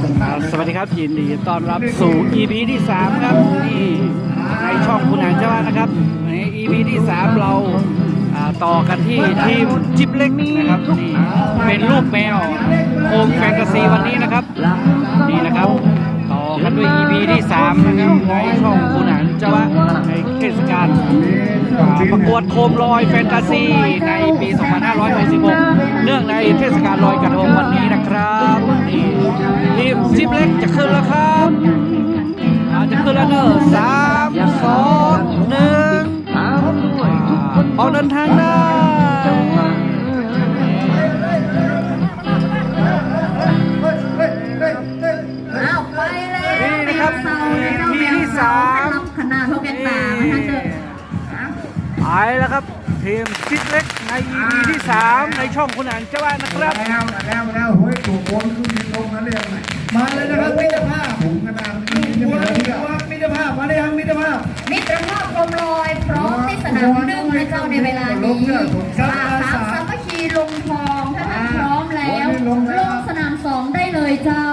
สวัสดีครับยินดีต้อนรับสู่ EP ที่ 3 ครับนี่ในช่องคุณหานเจ้าว่านะครับใน EP ที่ 3 เราต่อกันที่ทีมจิบเล็กนะครับนี่เป็นรูปแมวโฮมแฟนตาซีวันนี้นะครับนี่นะครับ ต่อกันด้วย EP ที่ 3 นะครับในช่องคุณหานเจ้าว่าในเทศกาล ประกวดโคมลอยแฟนตาซีในปี 2566 เนื่องในเทศกาลลอยกระทงวันนี้นะครับนี่ทีมจิ๊บเล็กจะขึ้นแล้วครับอาจะขึ้นแล้วเนอะสามสองหนึ่งออกเดินทางได้ แล้วครับทีมจิบเล็กใน EP ที่สามในช่องคุณอ่านเจ้าว่านะครับแล้วแล้วแล้วเฮ้ยตัวบนขึ้นลงนั่นเองมาเลยนะครับมิตรภาพผมกระดานนี้จะมาเพื่อมิตรภาพมาได้ยังมิตรภาพมิตรภาพกลมลอยพร้อมที่สนามดึงนะเจ้าในเวลานี้ป่าสามสามัคคีลงทองถ้าท่านพร้อมแล้วลงสนามสองได้เลยเจ้า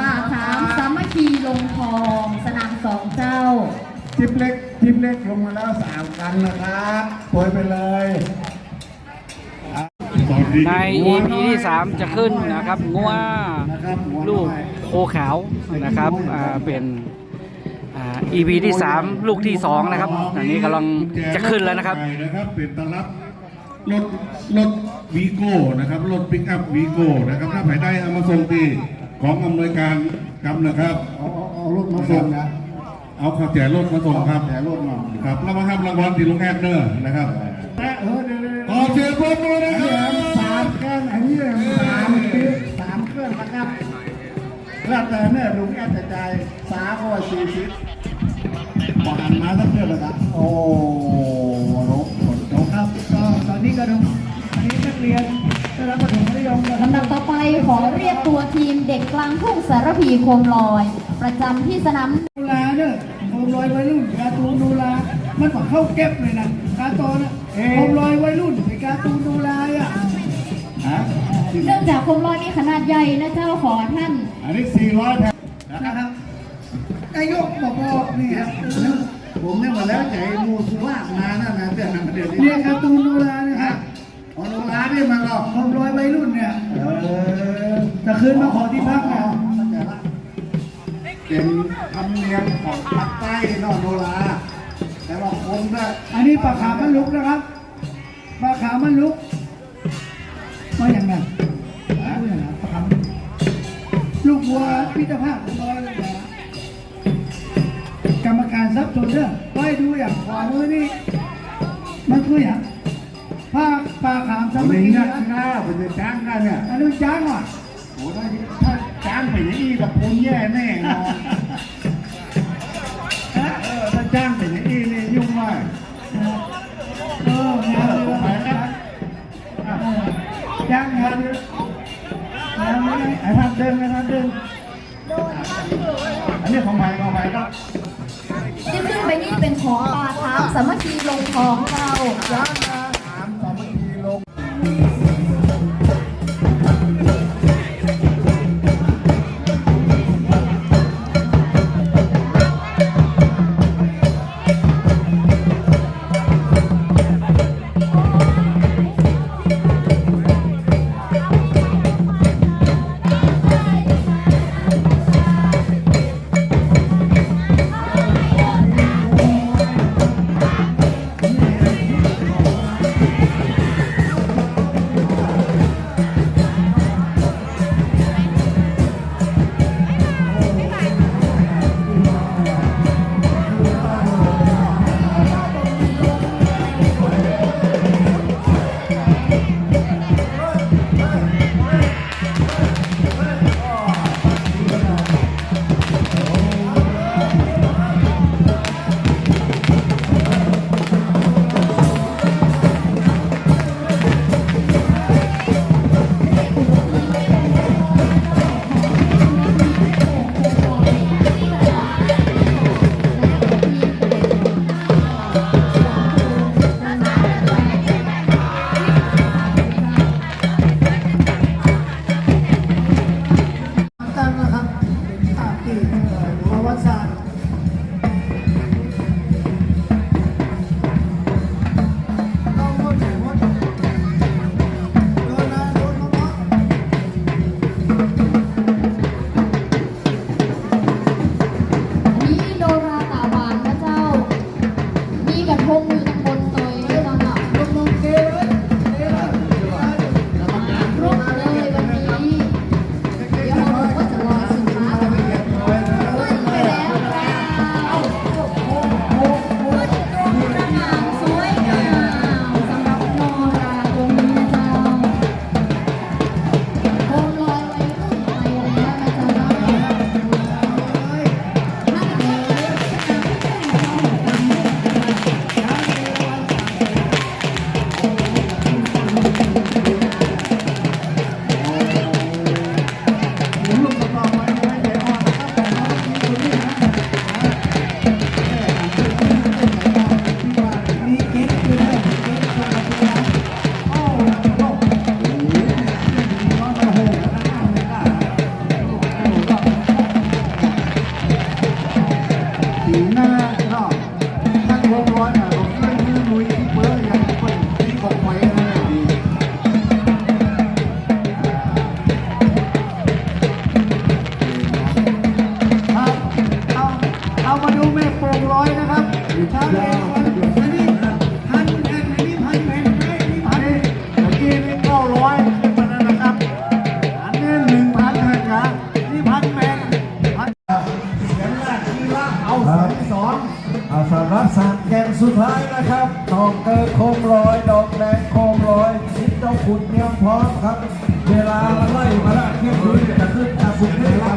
ป่าสามสามัคคีลงทอง สนามสองเจ้าทิปเล็ก ทิปเล็กลงมาแล้วสามกันนะครับปล่อยไปเลยใน EP ที่สามจะขึ้นนะครับงัวนะครับลูกโคขาวนะครับอ่าเป็นอ่า EP ที่ 3 ลูกที่ 2 นะครับอันนี้กำลังจะขึ้นแล้วนะครับนะครับเป็นตลับรถรถวีโก้นะครับรถปิกอัพวีโก้นะครับถ้าใครได้เอามาส่งที่ของอำนวยการกำนะครับเอาเอารถมาส่งนะ เอาข้าวแจกรถมาส่งครับแถรถมาครับแล้วมาให้รางวัลที่ลุงแอดเนอร์นะครับแต่เออเดี๋ยวขอเชิญพวกมือนะคเดี๋รัยวบสามเครื่องอันนี้สามสามเครื่องนะครับแล้วแต่เนี่ยลุงแอดจะจ่ายสามร้อยสี่สิบบอกหันมาสักเครื่องเลยครับโอ้รบหมดรบครับก็ตอนนี้ก็ดูอันนี้นักเรียนได้รับประถมนิยมกันลำดับต่อไปขอเรียกตัวทีมเด็กกลางทุ่งสารพีโคมลอย ประจำที่สนามดูแล เนอะโคมลอยวัยรุ่นการ์ตูนดูแลมันก็เข้าเก็บเลยนะการ์ตูนนะโคมลอยวัยรุ่นในการ์ตูนดูแลอะฮะเนื่องจากโคมลอยมีขนาดใหญ่นะเจ้าขอท่าน อันนี้สี่ร้อยแผ่นนะครับนายกบอกบอกนี่ครับผมเนี่ยมาแล้วใจมูสุราษฎร์มานั่นนะเดี๋ยวนะเดี๋ยวเรีนี้ยกการ์ตูนดูแลนะคฮะรับออนุรานี่มาหรอกโคมลอยวัยรุ่นเนี่ยเออจะคืนมาขอที่พักนะ เป็นธรรมเนียมของภาคใต้นอกโนราแต่ว่าคนก็อันนี้ปลาขามันลุกนะครับปลาขามันลุกว่าอย่างไรว่าอย่างไรปลาขามันลุกลูกวัวพิจภาพของลอยเลยนะกรรมการทรัพย์สนเด้อไว้ดูอย่างขวามือนี่มันคืออย่างผ้าปลาขามสาทำมัไมคคีนักอันหน้าเป็นจะจ้างกันเนี่ยนี้จ้างว่ะโอ้ยถ้าจ้างไปอย่างนี้แบบคนแย่แน่นอนเออถ้าจ้างไปอย่างนี้นี่ยุ่งมากเอองานเลยว่ะจ้างงานเลยงานเลยไอ้ท่านเดินไอ้ท่านเดินอันนี้ของใหม่ของใหม่ครับที่ขึ้นไปนี่เป็นของปลาทับสามัคคีลงทองเจ้าจ้า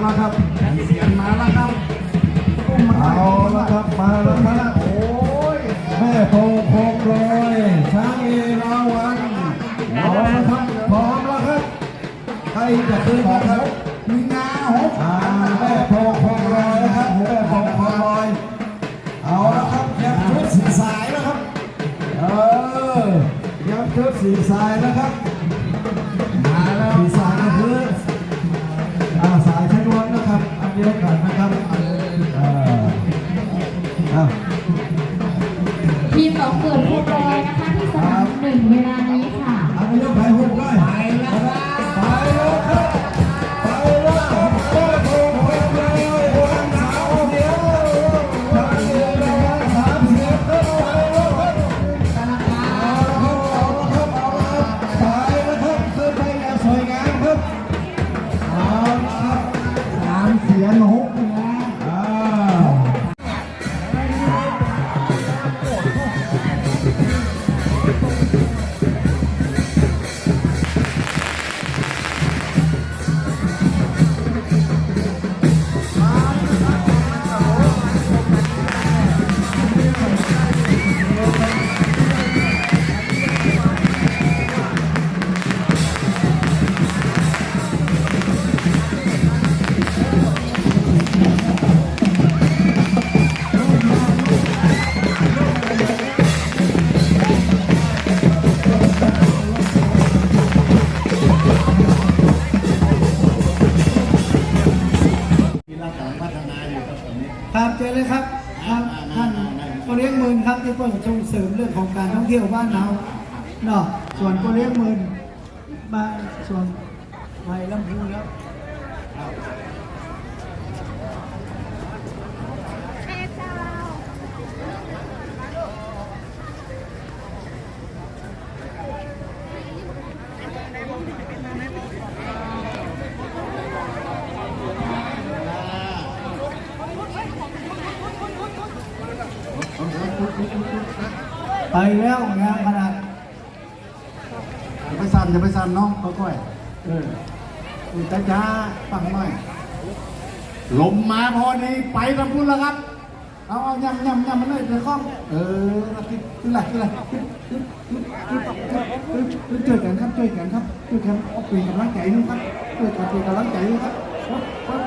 แล้วครับเสียงมาแล้วครับเอาละครับมาแล้วครับโอ้ยแม่โพโคมลอยช้างเอราวันพร้อมแล้วครับพร้อมแล้วครับใครจะขึ้นนะครับมีนาหกอ่าแม่โพโคมลอยนะครับแม่โพโคมลอยเอาละครับยับชุดสีสายแล้วครับเออยับชุดสีสายแล้วครับมาแล้วสีสายก็คืออ่าสายชนวน มีรถขันนะครับทีมสองเกิดนหกร้อยนะคะที่สนามหนึ่งเวลา ลี้ยงมื่นครับที่เปิดส่งเสริมเรื่องของการท่องเที่ยวบ้านเราเนาะส่วนโกเลี้ยงมื่นบ้านส่วนไปลำพูนแล้ว ไปแล้วงานขนาดอย่าไปสั่นอย่าไปสั่นเนาะค่อยๆเอออุตจ้าฟังหน่อยลมมาพอดีไปลำพูนแล้วครับ เอาเอายำยำยำมันเลยเดี๋ยวคล้องเออขึ้นขึ้นไหลขึ้นไหลขึ้นขึ้นขึ้นขึ้นขึ้นช่วยกันครับช่วยกันครับช่วยกันเอาเปลี่ยนกำลังใจนู่นครับช่วยกันเปลี่ยนกำลังใจนู่นครับปั๊บปั๊บปั๊บ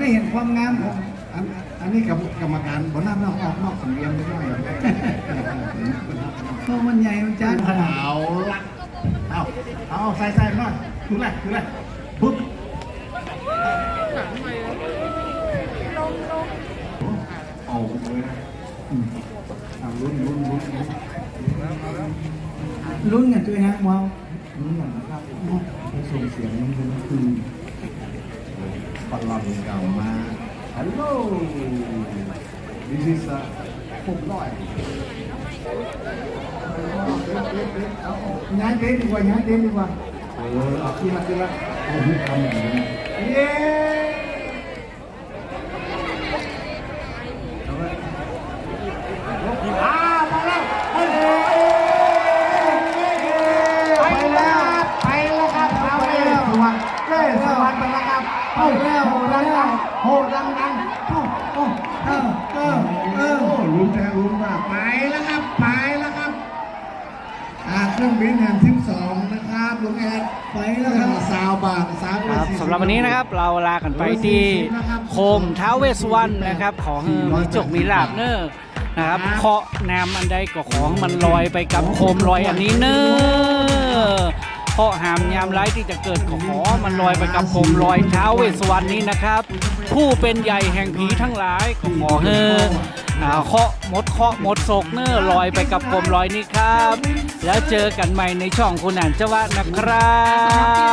ได้เห็นความงามของอันอันนี้กรรมกรรมการบนน้ำนอกออกนอกสังเวียนไปด้วยเพราะมันใหญ่มันจ้านขาดเอาละเอาเอาใส่ใส่หน่อยถือเลยถือเลยปุ๊บเอาเลยนะลุ้นลุ้นลุ้นลุ้นลุ้นกันด้วยฮะว้าวลุ้นหน่อยนะครับส่งเสียงมันเป็นคือ ปลอนเก่ามาฮัลโหล this is a หกร้อยเอาย้ายเต็นท์ดีกว่าย้ายเต็นท์ดีกว่า เออเอาขึ้นละขึ้นละโอ้โหทำอย่างนี้เย้อ้าวไปแล้วไปแล้วไปแล้วครับเอาเล่สวนเล่สวนไปแล้วครับเอาแล้วโหดังดังโหดังดังโอ้โอ้เออเออเออโอ้ลุ้นแท้ลุ้นมากไปแล้วครับไปแล้วครับอ่าเครื่องบินแห่งที่สองนะครับลุงแอดไปแล้วครับสาวบาทสาวครับสำหรับวันนี้นะครับเราลากันไปที่โคมท้าเวสวรรณนะครับ ขอให้มีจกมีลาบเนอนะครับเคาะน้ำอันใดก็ขอให้มันลอยไปกับโคมลอยอันนี้เนอ เคาะหามยามไร้ที่จะเกิดขอมันลอยไปกับโคมลอยเท้าเวสวรรณนี้นะครับ ผู้เป็นใหญ่แห่งผีทั้งหลายขอให้อ่าเคาะหมดเคาะหมดโศกเนื้อลอยไปกับโคมลอยนี้ครับ แล้วเจอกันใหม่ในช่องคุณอ่านจวะนะครั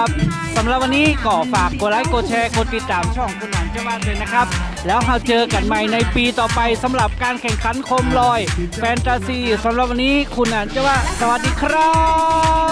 บสำหรับวันนี้ก็ฝากกดไลค์กดแชร์กดติดตามช่องคุณหนานเจ้าบ้านเลยนะครับ แล้วเราเจอกันใหม่ในปีต่อไปสำหรับการแข่งขันโคมลอย แฟนตาซีสำหรับวันนี้คุณหนานเจว่าสวัสดีครับ